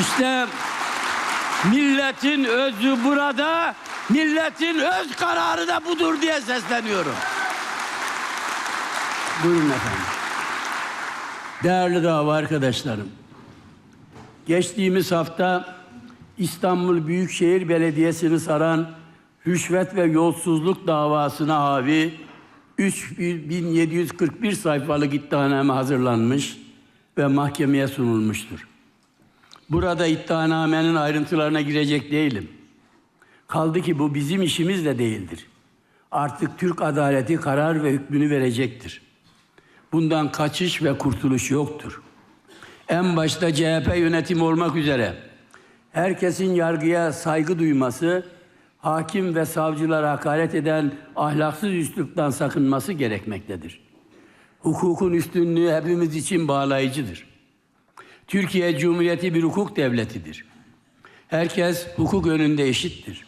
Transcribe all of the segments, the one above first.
İşte milletin özü burada, milletin öz kararı da budur diye sesleniyorum. Buyurun efendim. Değerli dava arkadaşlarım. Geçtiğimiz hafta İstanbul Büyükşehir Belediyesi'ni saran rüşvet ve yolsuzluk davasına havi 3741 sayfalık iddianame hazırlanmış ve mahkemeye sunulmuştur. Burada iddianamenin ayrıntılarına girecek değilim. Kaldı ki bu bizim işimiz de değildir. Artık Türk adaleti karar ve hükmünü verecektir. Bundan kaçış ve kurtuluş yoktur. En başta CHP yönetimi olmak üzere herkesin yargıya saygı duyması, hakim ve savcılara hakaret eden ahlaksız üsluptan sakınması gerekmektedir. Hukukun üstünlüğü hepimiz için bağlayıcıdır. Türkiye Cumhuriyeti bir hukuk devletidir. Herkes hukuk önünde eşittir.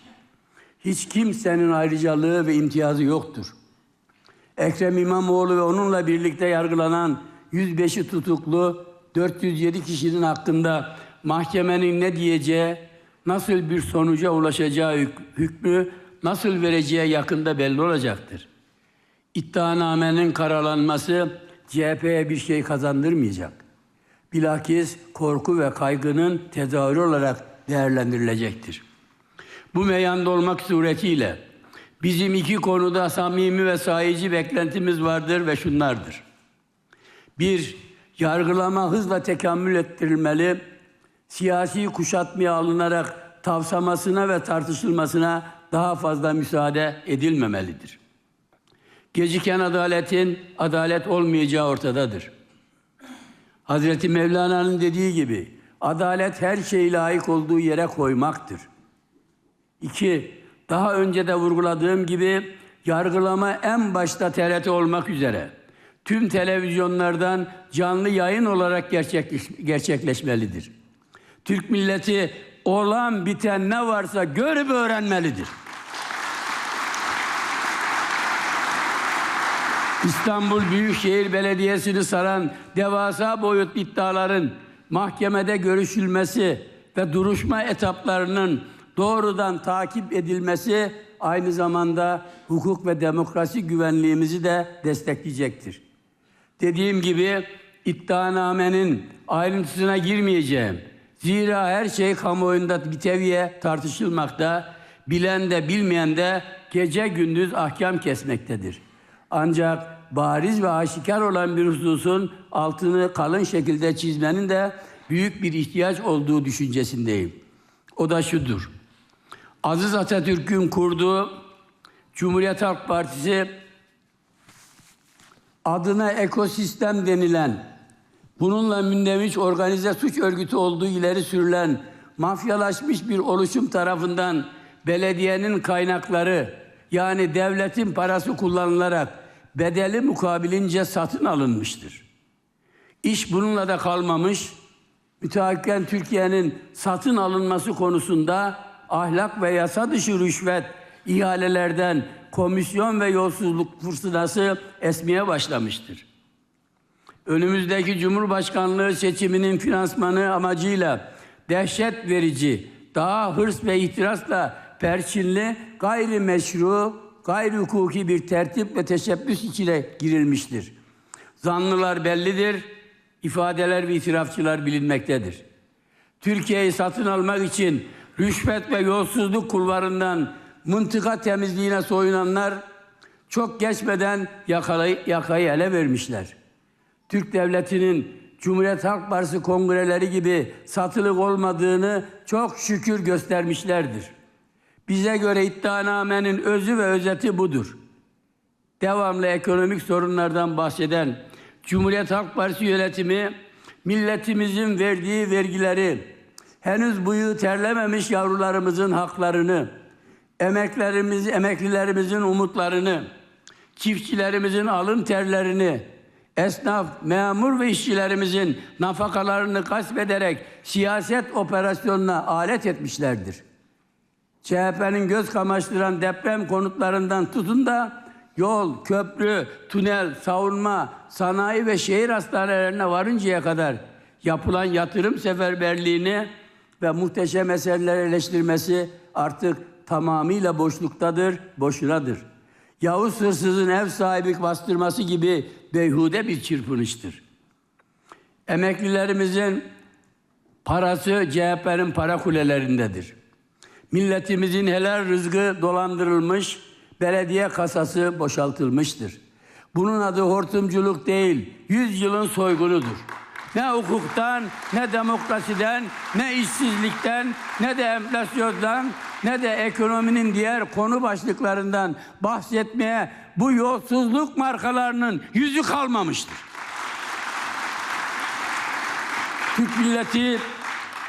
Hiç kimsenin ayrıcalığı ve imtiyazı yoktur. Ekrem İmamoğlu ve onunla birlikte yargılanan 105'i tutuklu 407 kişinin hakkında mahkemenin ne diyeceği, nasıl bir sonuca ulaşacağı hük- hükmü nasıl vereceği yakında belli olacaktır. İddianamenin karalanması CHP'ye bir şey kazandırmayacak. Bilakis korku ve kaygının tezahürü olarak değerlendirilecektir. Bu meyanda olmak suretiyle bizim iki konuda samimi ve sahici beklentimiz vardır ve şunlardır. Bir, yargılama hızla tekamül ettirilmeli, siyasi kuşatmaya alınarak tavsamasına ve tartışılmasına daha fazla müsaade edilmemelidir. Geciken adaletin adalet olmayacağı ortadadır. Hazreti Mevlana'nın dediği gibi adalet her şeyi layık olduğu yere koymaktır. İki, daha önce de vurguladığım gibi yargılama en başta TRT olmak üzere tüm televizyonlardan canlı yayın olarak gerçekleş, gerçekleşmelidir. Türk milleti olan biten ne varsa görüp öğrenmelidir. İstanbul Büyükşehir Belediyesi'ni saran devasa boyutlu iddiaların mahkemede görüşülmesi ve duruşma etaplarının doğrudan takip edilmesi aynı zamanda hukuk ve demokrasi güvenliğimizi de destekleyecektir. Dediğim gibi iddianamenin ayrıntısına girmeyeceğim. Zira her şey kamuoyunda bir teviye tartışılmakta, bilen de bilmeyen de gece gündüz ahkam kesmektedir. Ancak bariz ve aşikar olan bir hususun altını kalın şekilde çizmenin de büyük bir ihtiyaç olduğu düşüncesindeyim. O da şudur. Aziz Atatürk'ün kurduğu Cumhuriyet Halk Partisi adına ekosistem denilen, bununla mündemiş organize suç örgütü olduğu ileri sürülen mafyalaşmış bir oluşum tarafından belediyenin kaynakları yani devletin parası kullanılarak bedeli mukabilince satın alınmıştır. İş bununla da kalmamış. Müteahhiten Türkiye'nin satın alınması konusunda ahlak ve yasa dışı rüşvet, ihalelerden komisyon ve yolsuzluk fırtınası esmeye başlamıştır. Önümüzdeki Cumhurbaşkanlığı seçiminin finansmanı amacıyla dehşet verici, daha hırs ve ihtirasla perçinli, gayri meşru, gayri hukuki bir tertip ve teşebbüs içine girilmiştir. Zanlılar bellidir, ifadeler ve itirafçılar bilinmektedir. Türkiye'yi satın almak için rüşvet ve yolsuzluk kulvarından mıntıka temizliğine soyunanlar çok geçmeden yakayı, yakayı ele vermişler. Türk Devleti'nin Cumhuriyet Halk Partisi kongreleri gibi satılık olmadığını çok şükür göstermişlerdir. Bize göre iddianamenin özü ve özeti budur. Devamlı ekonomik sorunlardan bahseden Cumhuriyet Halk Partisi yönetimi milletimizin verdiği vergileri, henüz bıyığı terlememiş yavrularımızın haklarını, emeklerimiz, emeklilerimizin umutlarını, çiftçilerimizin alın terlerini, esnaf, memur ve işçilerimizin nafakalarını gasp ederek siyaset operasyonuna alet etmişlerdir. CHP'nin göz kamaştıran deprem konutlarından tutun da yol, köprü, tünel, savunma, sanayi ve şehir hastanelerine varıncaya kadar yapılan yatırım seferberliğini ve muhteşem eserler eleştirmesi artık tamamıyla boşluktadır, boşunadır. Yavuz hırsızın ev sahibi bastırması gibi beyhude bir çırpınıştır. Emeklilerimizin parası CHP'nin para kulelerindedir. Milletimizin helal rızkı dolandırılmış, belediye kasası boşaltılmıştır. Bunun adı hortumculuk değil, yüz yılın soygunudur. Ne hukuktan, ne demokrasiden, ne işsizlikten, ne de enflasyondan, ne de ekonominin diğer konu başlıklarından bahsetmeye bu yolsuzluk markalarının yüzü kalmamıştır. Türk milleti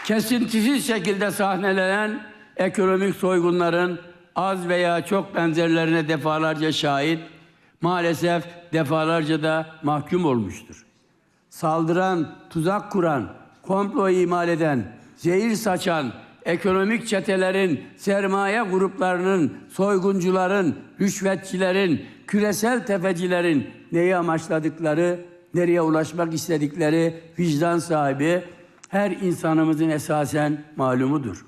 kesintisiz şekilde sahnelenen ekonomik soygunların az veya çok benzerlerine defalarca şahit, maalesef defalarca da mahkum olmuştur. Saldıran, tuzak kuran, komplo imal eden, zehir saçan, ekonomik çetelerin, sermaye gruplarının, soyguncuların, rüşvetçilerin, küresel tefecilerin neyi amaçladıkları, nereye ulaşmak istedikleri vicdan sahibi her insanımızın esasen malumudur.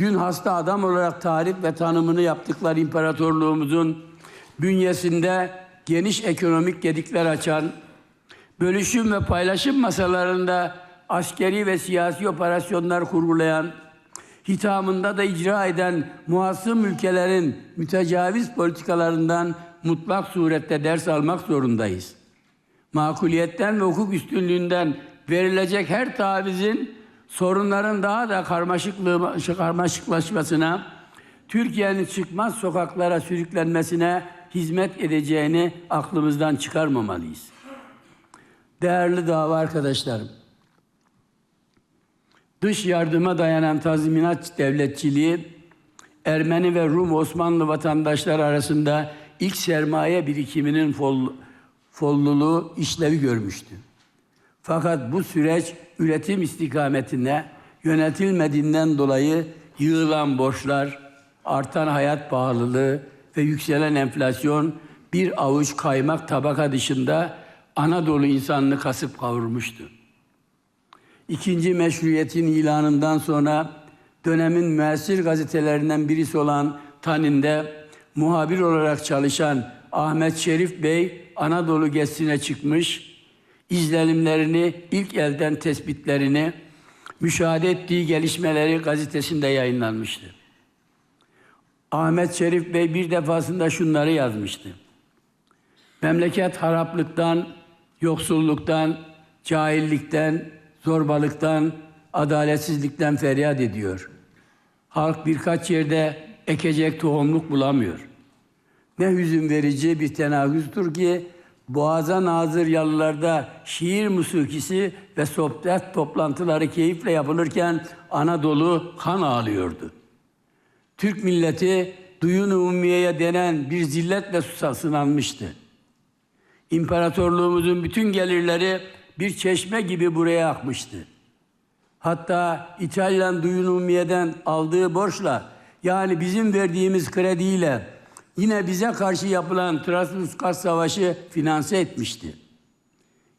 Dün hasta adam olarak tarif ve tanımını yaptıkları imparatorluğumuzun bünyesinde geniş ekonomik gedikler açan, bölüşüm ve paylaşım masalarında askeri ve siyasi operasyonlar kurgulayan, hitamında da icra eden muhasım ülkelerin mütecaviz politikalarından mutlak surette ders almak zorundayız. Makuliyetten ve hukuk üstünlüğünden verilecek her tavizin sorunların daha da karmaşıklaşmasına, Türkiye'nin çıkmaz sokaklara sürüklenmesine hizmet edeceğini aklımızdan çıkarmamalıyız. Değerli dava arkadaşlarım, dış yardıma dayanan tazminat devletçiliği, Ermeni ve Rum Osmanlı vatandaşları arasında ilk sermaye birikiminin fol, folluluğu işlevi görmüştü. Fakat bu süreç üretim istikametine yönetilmediğinden dolayı yığılan borçlar, artan hayat pahalılığı ve yükselen enflasyon bir avuç kaymak tabaka dışında Anadolu insanını kasıp kavurmuştu. İkinci meşruiyetin ilanından sonra dönemin müessir gazetelerinden birisi olan Tanin'de muhabir olarak çalışan Ahmet Şerif Bey Anadolu gezisine çıkmış, izlenimlerini, ilk elden tespitlerini, müşahede ettiği gelişmeleri gazetesinde yayınlanmıştı. Ahmet Şerif Bey bir defasında şunları yazmıştı. Memleket haraplıktan, yoksulluktan, cahillikten, zorbalıktan, adaletsizlikten feryat ediyor. Halk birkaç yerde ekecek tohumluk bulamıyor. Ne hüzün verici bir tenagüzdür ki boğaza nazır yalılarda şiir musikisi ve sohbet toplantıları keyifle yapılırken Anadolu kan ağlıyordu. Türk milleti duyun umumiyeye denen bir zilletle sınanmıştı. İmparatorluğumuzun bütün gelirleri bir çeşme gibi buraya akmıştı. Hatta İtalyan duyun umumiyeden aldığı borçla yani bizim verdiğimiz krediyle yine bize karşı yapılan Trablusgarp Savaşı finanse etmişti.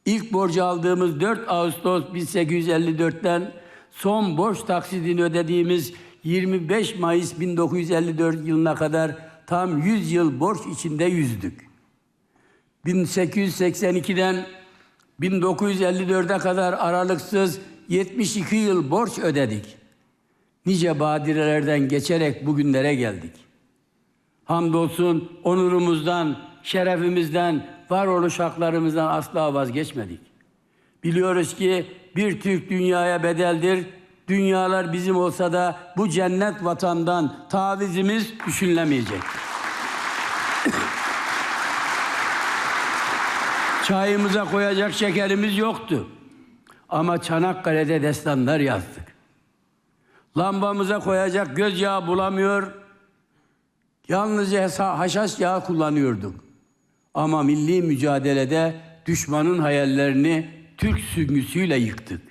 İlk borcu aldığımız 4 Ağustos 1854'ten son borç taksidini ödediğimiz 25 Mayıs 1954 yılına kadar tam 100 yıl borç içinde yüzdük. 1882'den 1954'e kadar aralıksız 72 yıl borç ödedik. Nice badirelerden geçerek bugünlere geldik. Hamdolsun onurumuzdan, şerefimizden, varoluş haklarımızdan asla vazgeçmedik. Biliyoruz ki bir Türk dünyaya bedeldir. Dünyalar bizim olsa da bu cennet vatandan tavizimiz düşünülemeyecek. Çayımıza koyacak şekerimiz yoktu. Ama Çanakkale'de destanlar yazdık. Lambamıza koyacak göz yağı bulamıyor. Yalnızca haşhaş yağı kullanıyorduk. Ama milli mücadelede düşmanın hayallerini Türk süngüsüyle yıktık.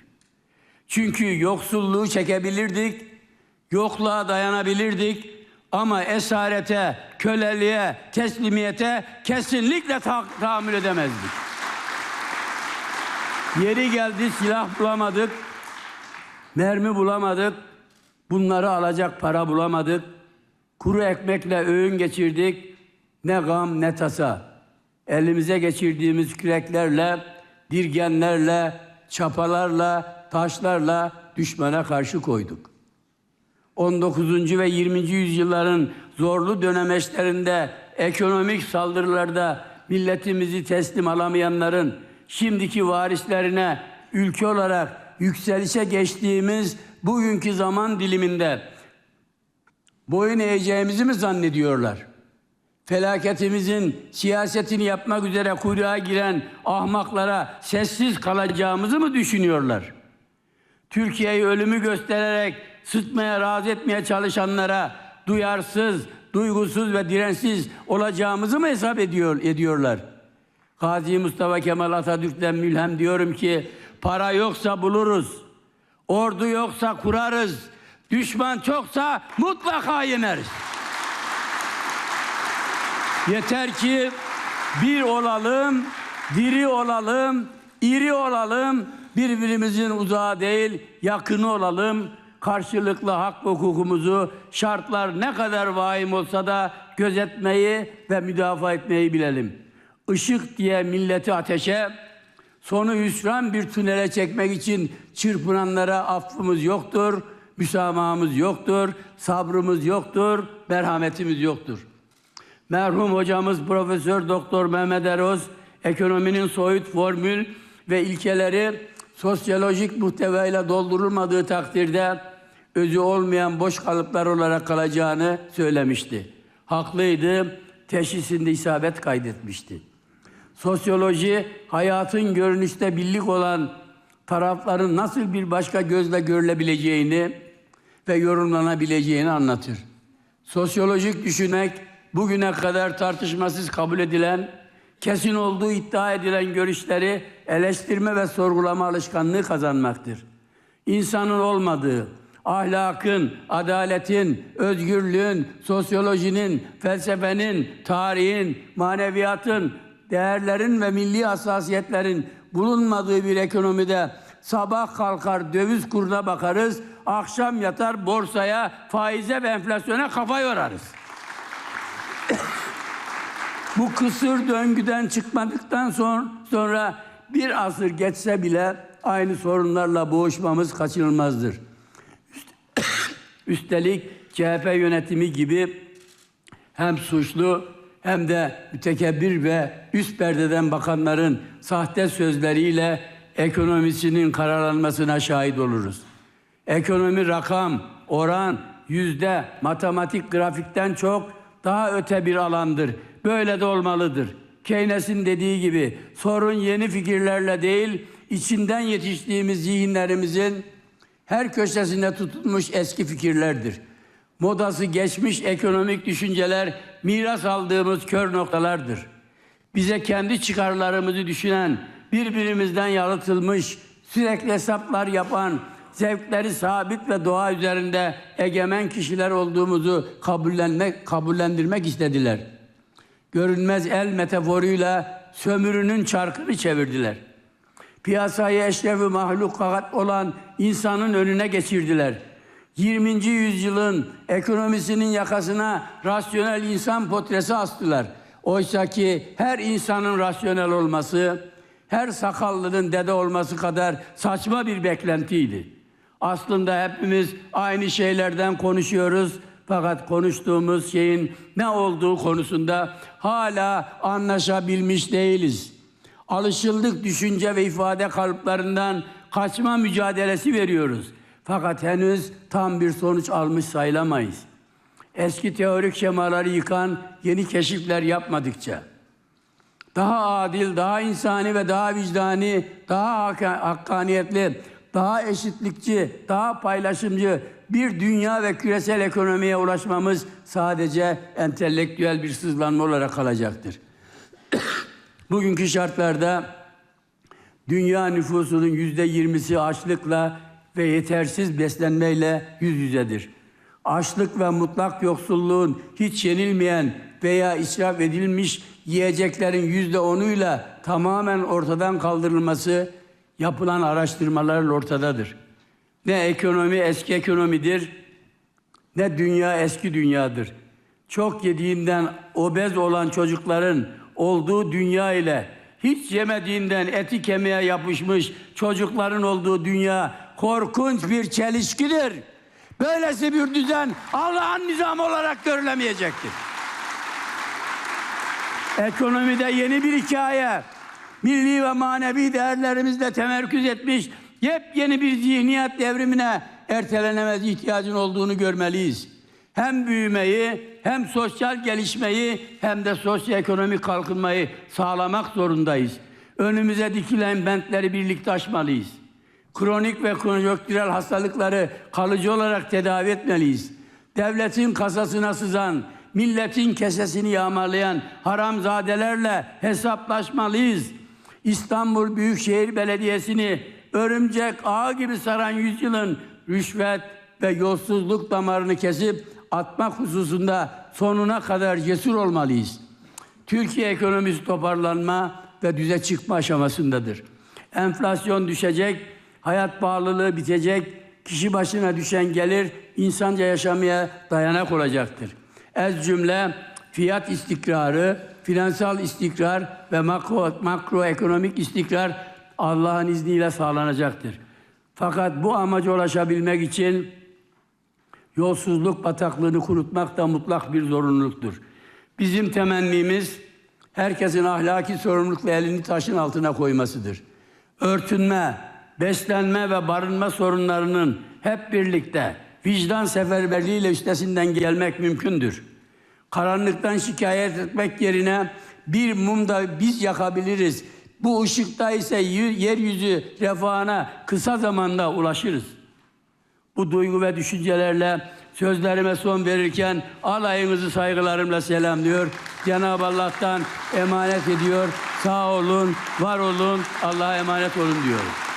Çünkü yoksulluğu çekebilirdik, yokluğa dayanabilirdik ama esarete, köleliğe, teslimiyete kesinlikle ta- tahammül edemezdik. Yeri geldi silah bulamadık. Mermi bulamadık. Bunları alacak para bulamadık. Kuru ekmekle öğün geçirdik. Ne gam ne tasa. Elimize geçirdiğimiz küreklerle, dirgenlerle, çapalarla, taşlarla düşmana karşı koyduk. 19. ve 20. yüzyılların zorlu dönemeçlerinde ekonomik saldırılarda milletimizi teslim alamayanların şimdiki varislerine ülke olarak yükselişe geçtiğimiz bugünkü zaman diliminde boyun eğeceğimizi mi zannediyorlar? Felaketimizin siyasetini yapmak üzere kuyruğa giren ahmaklara sessiz kalacağımızı mı düşünüyorlar? Türkiye'yi ölümü göstererek sıtmaya, razı etmeye çalışanlara duyarsız, duygusuz ve dirençsiz olacağımızı mı hesap ediyor ediyorlar? Gazi Mustafa Kemal Atatürk'ten mülhem diyorum ki para yoksa buluruz. Ordu yoksa kurarız. Düşman çoksa mutlaka yeneriz. Yeter ki bir olalım, diri olalım, iri olalım, birbirimizin uzağı değil, yakını olalım. Karşılıklı hak hukukumuzu şartlar ne kadar vahim olsa da gözetmeyi ve müdafaa etmeyi bilelim. Işık diye milleti ateşe, sonu hüsran bir tünele çekmek için çırpınanlara affımız yoktur, müsamahımız yoktur, sabrımız yoktur, merhametimiz yoktur. Merhum hocamız Profesör Doktor Mehmet Eroz ekonominin soyut formül ve ilkeleri sosyolojik muhtevayla doldurulmadığı takdirde özü olmayan boş kalıplar olarak kalacağını söylemişti. Haklıydı, teşhisinde isabet kaydetmişti. Sosyoloji hayatın görünüşte birlik olan tarafların nasıl bir başka gözle görülebileceğini ve yorumlanabileceğini anlatır. Sosyolojik düşünmek bugüne kadar tartışmasız kabul edilen, kesin olduğu iddia edilen görüşleri eleştirme ve sorgulama alışkanlığı kazanmaktır. İnsanın olmadığı, ahlakın, adaletin, özgürlüğün, sosyolojinin, felsefenin, tarihin, maneviyatın, değerlerin ve milli hassasiyetlerin bulunmadığı bir ekonomide sabah kalkar döviz kuruna bakarız, akşam yatar borsaya, faize ve enflasyona kafa yorarız. Bu kısır döngüden çıkmadıktan sonra, sonra bir asır geçse bile aynı sorunlarla boğuşmamız kaçınılmazdır. Üstelik CHP yönetimi gibi hem suçlu hem de mütekebbir ve üst perdeden bakanların sahte sözleriyle ekonomisinin kararlanmasına şahit oluruz. Ekonomi rakam, oran, yüzde, matematik grafikten çok daha öte bir alandır. Böyle de olmalıdır. Keynes'in dediği gibi sorun yeni fikirlerle değil, içinden yetiştiğimiz zihinlerimizin her köşesinde tutulmuş eski fikirlerdir. Modası geçmiş ekonomik düşünceler miras aldığımız kör noktalardır. Bize kendi çıkarlarımızı düşünen, birbirimizden yalıtılmış, sürekli hesaplar yapan, zevkleri sabit ve doğa üzerinde egemen kişiler olduğumuzu kabullenmek, kabullendirmek istediler. Görünmez el metaforuyla sömürünün çarkını çevirdiler. Piyasayı eşrefi mahlukat olan insanın önüne geçirdiler. 20. yüzyılın ekonomisinin yakasına rasyonel insan portresi astılar. Oysa ki her insanın rasyonel olması, her sakallının dede olması kadar saçma bir beklentiydi. Aslında hepimiz aynı şeylerden konuşuyoruz fakat konuştuğumuz şeyin ne olduğu konusunda hala anlaşabilmiş değiliz. Alışıldık düşünce ve ifade kalıplarından kaçma mücadelesi veriyoruz. Fakat henüz tam bir sonuç almış sayılamayız. Eski teorik şemaları yıkan yeni keşifler yapmadıkça daha adil, daha insani ve daha vicdani, daha hakkaniyetli, daha eşitlikçi, daha paylaşımcı bir dünya ve küresel ekonomiye ulaşmamız sadece entelektüel bir sızlanma olarak kalacaktır. Bugünkü şartlarda dünya nüfusunun yüzde yirmisi açlıkla ve yetersiz beslenmeyle yüz yüzedir. Açlık ve mutlak yoksulluğun hiç yenilmeyen veya israf edilmiş yiyeceklerin yüzde onuyla tamamen ortadan kaldırılması yapılan araştırmalarla ortadadır. Ne ekonomi eski ekonomidir, ne dünya eski dünyadır. Çok yediğinden obez olan çocukların olduğu dünya ile hiç yemediğinden eti kemiğe yapışmış çocukların olduğu dünya korkunç bir çelişkidir. Böylesi bir düzen Allah'ın nizamı olarak görülemeyecektir. Ekonomide yeni bir hikaye, milli ve manevi değerlerimizle temerküz etmiş yepyeni bir zihniyet devrimine ertelenemez ihtiyacın olduğunu görmeliyiz. Hem büyümeyi, hem sosyal gelişmeyi, hem de sosyoekonomik kalkınmayı sağlamak zorundayız. Önümüze dikilen bentleri birlikte aşmalıyız. Kronik ve konjonktürel hastalıkları kalıcı olarak tedavi etmeliyiz. Devletin kasasına sızan, milletin kesesini yağmalayan haramzadelerle hesaplaşmalıyız. İstanbul Büyükşehir Belediyesi'ni örümcek ağı gibi saran yüzyılın rüşvet ve yolsuzluk damarını kesip atmak hususunda sonuna kadar cesur olmalıyız. Türkiye ekonomisi toparlanma ve düze çıkma aşamasındadır. Enflasyon düşecek, hayat pahalılığı bitecek, kişi başına düşen gelir insanca yaşamaya dayanak olacaktır. Ez cümle fiyat istikrarı, finansal istikrar ve makro, makroekonomik istikrar Allah'ın izniyle sağlanacaktır. Fakat bu amaca ulaşabilmek için yolsuzluk bataklığını kurutmak da mutlak bir zorunluluktur. Bizim temennimiz herkesin ahlaki sorumlulukla elini taşın altına koymasıdır. Örtünme, beslenme ve barınma sorunlarının hep birlikte vicdan seferberliğiyle üstesinden gelmek mümkündür. Karanlıktan şikayet etmek yerine bir mum da biz yakabiliriz. Bu ışıkta ise yeryüzü refahına kısa zamanda ulaşırız. Bu duygu ve düşüncelerle sözlerime son verirken alayınızı saygılarımla selamlıyor. Cenab-ı Allah'tan emanet ediyor. Sağ olun, var olun, Allah'a emanet olun diyorum.